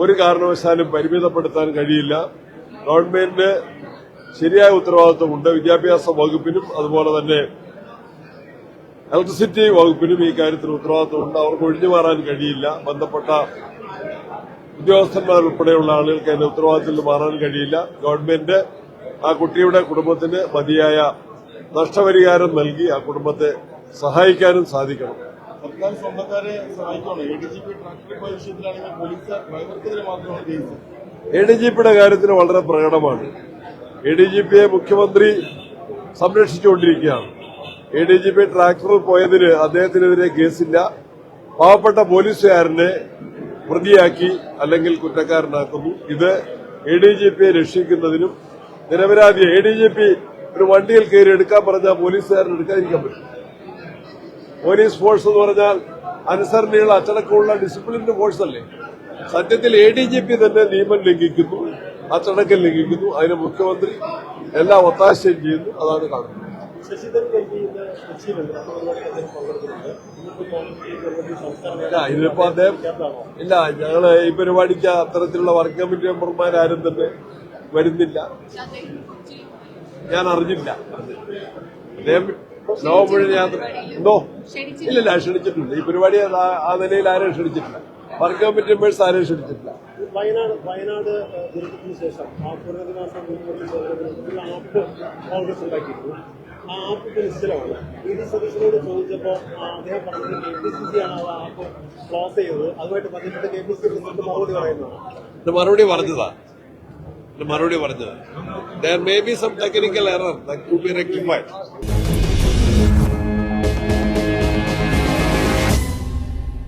ഒരു കാരണവശാലും പരിമിതപ്പെടുത്താൻ കഴിയില്ല. ഗവൺമെന്റിന് ശരിയായ ഉത്തരവാദിത്വമുണ്ട്. വിദ്യാഭ്യാസ വകുപ്പിനും അതുപോലെ തന്നെ ഇലക്ട്രിസിറ്റി വകുപ്പിനും ഈ കാര്യത്തിൽ ഉത്തരവാദിത്വമുണ്ട്. അവർക്ക് ഒഴിഞ്ഞു മാറാൻ കഴിയില്ല. ബന്ധപ്പെട്ട ഉദ്യോഗസ്ഥന്മാർ ഉൾപ്പെടെയുള്ള ആളുകൾക്ക് അതിന്റെ ഉത്തരവാദിത്തത്തിൽ മാറാൻ കഴിയില്ല. ഗവൺമെന്റ് ആ കുട്ടിയുടെ കുടുംബത്തിന് മതിയായ നഷ്ടപരിഹാരം നൽകി ആ കുടുംബത്തെ സഹായിക്കാനും സാധിക്കണം. സർക്കാർ സ്വന്തക്കാരെ സഹായിക്കണം A D G P tractor പോയ വിഷയത്തിലാണെങ്കിൽ പോലീസ് ഡ്രൈവർക്കെതിരെ മാത്രമാണ് കേസ് എ ഡി ജി പിയുടെ കാര്യത്തിൽ വളരെ പ്രകടമാണ്. എ ഡി ജി പിയെ മുഖ്യമന്ത്രി സംരക്ഷിച്ചുകൊണ്ടിരിക്കുകയാണ്. എ ഡി ജി പി ട്രാക്ടറിൽ പോയതിന് അദ്ദേഹത്തിനെതിരെ കേസില്ല. പാവപ്പെട്ട പോലീസുകാരനെ പ്രതിയാക്കി അല്ലെങ്കിൽ കുറ്റക്കാരനാക്കുന്നു. ഇത് എ ഡി ജി പിയെ രക്ഷിക്കുന്നതിനും നിരപരാധിയെ എ ഡി ജി പി ഒരു വണ്ടിയിൽ കയറി എടുക്കാൻ പറഞ്ഞാൽ പോലീസുകാരൻ എടുക്കാതിരിക്കാൻ പറ്റും. പോലീസ് ഫോഴ്സ് എന്ന് പറഞ്ഞാൽ അനുസരണയുള്ള അച്ചടക്കമുള്ള ഡിസിപ്ലിൻഡ് ഫോഴ്സ് അല്ലേ? സത്യത്തിൽ എ ഡി ജി പി തന്നെ നിയമം ലംഘിക്കുന്നു അച്ചടക്കം ലംഘിക്കുന്നു. അതിന് മുഖ്യമന്ത്രി എല്ലാ ഒത്താശയും ചെയ്യുന്നു. അതാണ് കാണുന്നത് ഇതിനിപ്പോ അദ്ദേഹം ഇല്ല ഞങ്ങൾ ഈ പരിപാടിക്ക് അത്തരത്തിലുള്ള വർക്ക് കമ്മിറ്റി മെമ്പർമാരാരും തന്നെ വരുന്നില്ല. ഞാൻ അറിഞ്ഞില്ല. അദ്ദേഹം ലോകം മുഴുവൻ യാത്ര എന്തോ ഇല്ലില്ല ക്ഷണിച്ചിട്ടില്ല. ഈ പരിപാടി ആ- ആ നിലയിൽ ആരെയും ക്ഷണിച്ചിട്ടില്ല. വർക്ക് കമ്മിറ്റി മെമ്പേഴ്സ് ആരെയും ക്ഷണിച്ചിട്ടില്ല. വയനാട് വയനാട് ദുരന്തത്തിന് ശേഷം ആ പുനരധിവാസ ആപ്പ് കോൺഗ്രസ് ഉണ്ടാക്കിയിരുന്നു. ആ ആപ്പ് നിശ്ചലമാണ് ഇ ഡി സതീശനോട് ചോദിച്ചപ്പോൾ ആ, അദ്ദേഹം പറഞ്ഞത് കെ പി സി സി ആണ് ആ ആപ്പ് ക്ലോസ് ചെയ്തത്. അതുമായിട്ട് ബന്ധപ്പെട്ട് കെ പി സി പ്രസിഡന്റ് മറുപടി പറയുന്നതാണ് ഇത് മറുപടി പറഞ്ഞതാ. ഇത് മറുപടി പറഞ്ഞത്. There may be some technical error that could be rectified